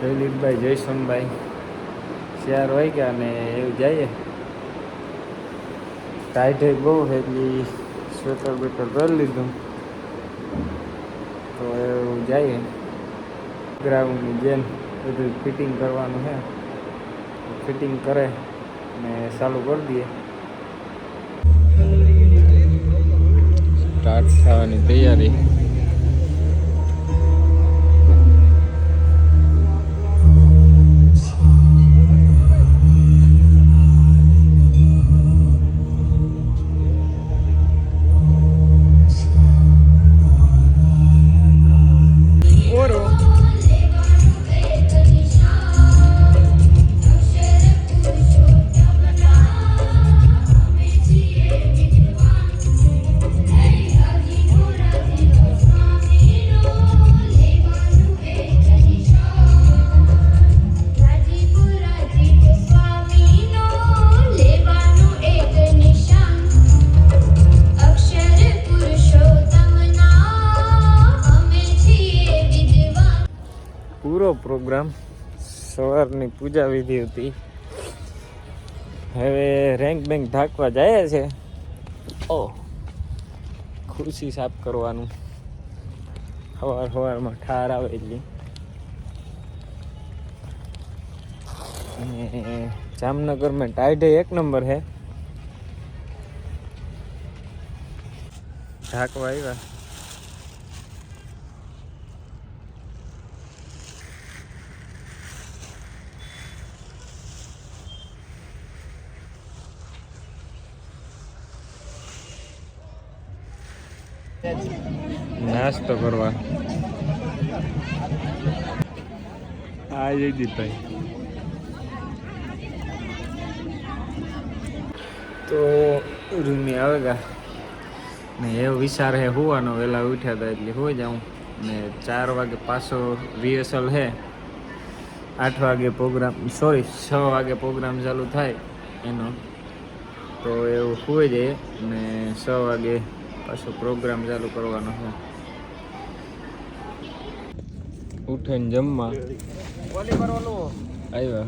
જયલીતભાઈ જયસોનભાઈ ચાર વાગ્યા અને એવું જઈએ ટાઈટ બહુ એટલે સ્વેટર બેટર કરી લીધું. તો એવું જઈએ ગ્રાઉન્ડની જેમ બધું ફિટિંગ કરવાનું છે. ફિટિંગ કરે ને ચાલુ કરી દઈએ. સ્ટાર્ટ થવાની તૈયારી. પૂરો પ્રોગ્રામ સવારની પૂજા વિધિ હતી. હવે રેન્ક બેંક ઢાંકવા જાય છે. ઓ. ખુરશી સાફ કરવાનું. સવાર સવારમાં ઠાર આવે એટલી. અને જામનગરમાં ટાઈડે એક નંબર છે. ઢાંકવા આવ્યા. નાસ્તો કરવા. આ જયદીપભાઈ તો રૂમી આવેગા. ને એવો વિચાર હે, હોવાનો વહેલા ઉઠ્યા હતા એટલે હોઈ જાઉં. ને ચાર વાગે પાછો રિહર્સલ હે. આઠ વાગે પ્રોગ્રામ સોરી છ વાગે પ્રોગ્રામ ચાલુ થાય એનો. તો એવું હોઈ જાય ને છ વાગે પાછો પ્રોગ્રામ ચાલુ કરવાનો છે. ઉઠીને જમવા. આવ્યા.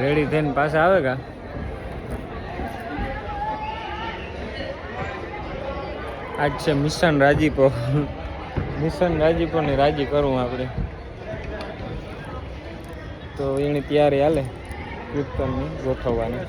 રેડી થઈને પાછા આવે કા? આજ છે મિશન રાજીપો. મિશન રાજીપો ને રાજી કરવું આપણે. તો એની તૈયારી હાલે. કીર્તનની ગોઠવવાની.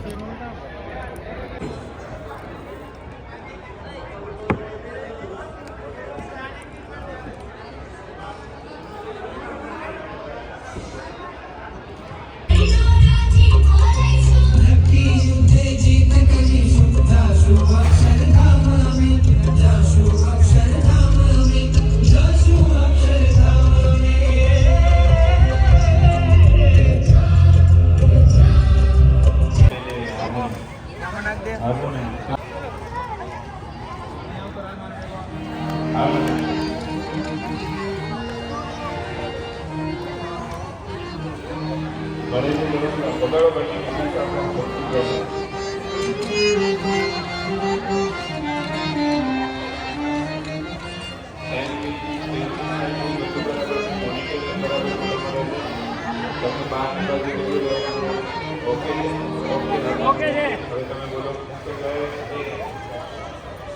ઓકે છે હવે તમે બોલો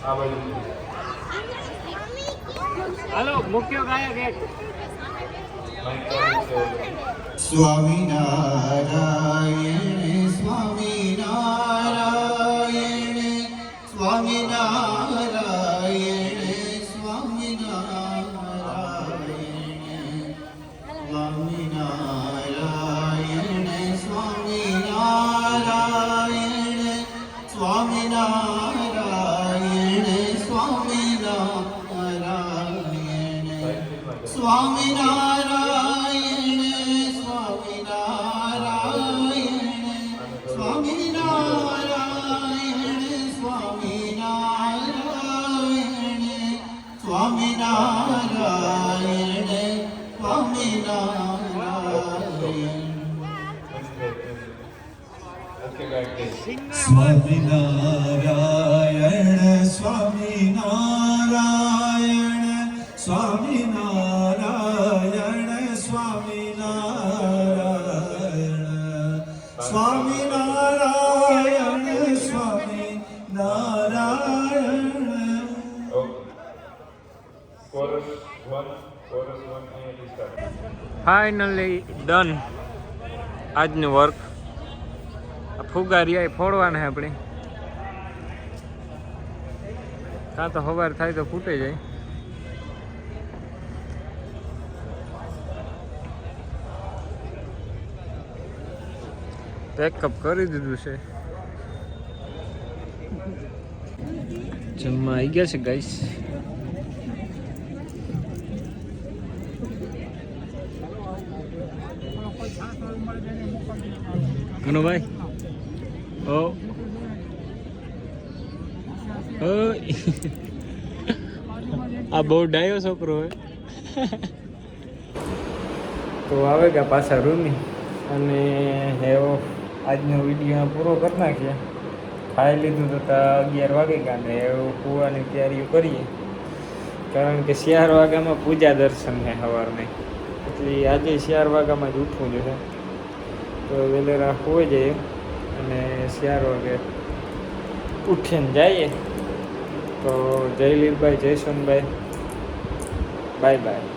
આ બાજુ હલો મુખ્ય ગાયક એક. Swaminarayan Swaminarayan, Swaminarayan. Swaminarayan Swaminarayan. Finally done આજનું વર્ક આ ફુગા રહ્યા એ ફોડવાના આપણે. કાં તો સવાર થાય તો ફૂટે જાય. પેકઅપ કરી દીધું છે. જમવા આવી ગયા છે ગાઈસ કનુભાઈ ઓ. આ બહુ ડાયો છોકરો હોય. તો આવે ગયા પાછા રૂમી અને એવો આજનો વીડિયો પૂરો કરી નાખીએ. ખાઈ લીધું તો અગિયાર વાગે ને એવું કૂવાની તૈયારીઓ કરીએ. કારણ કે ચાર વાગ્યામાં પૂજા દર્શન છે સવારને. એટલે આજે ચાર વાગ્યામાં જ ઉઠવું જોઈએ. તો વેલેરા હોઈ જઈએ અને ચાર વાગે ઉઠીને જઈએ. તો જય લીલભાઈ બાય બાય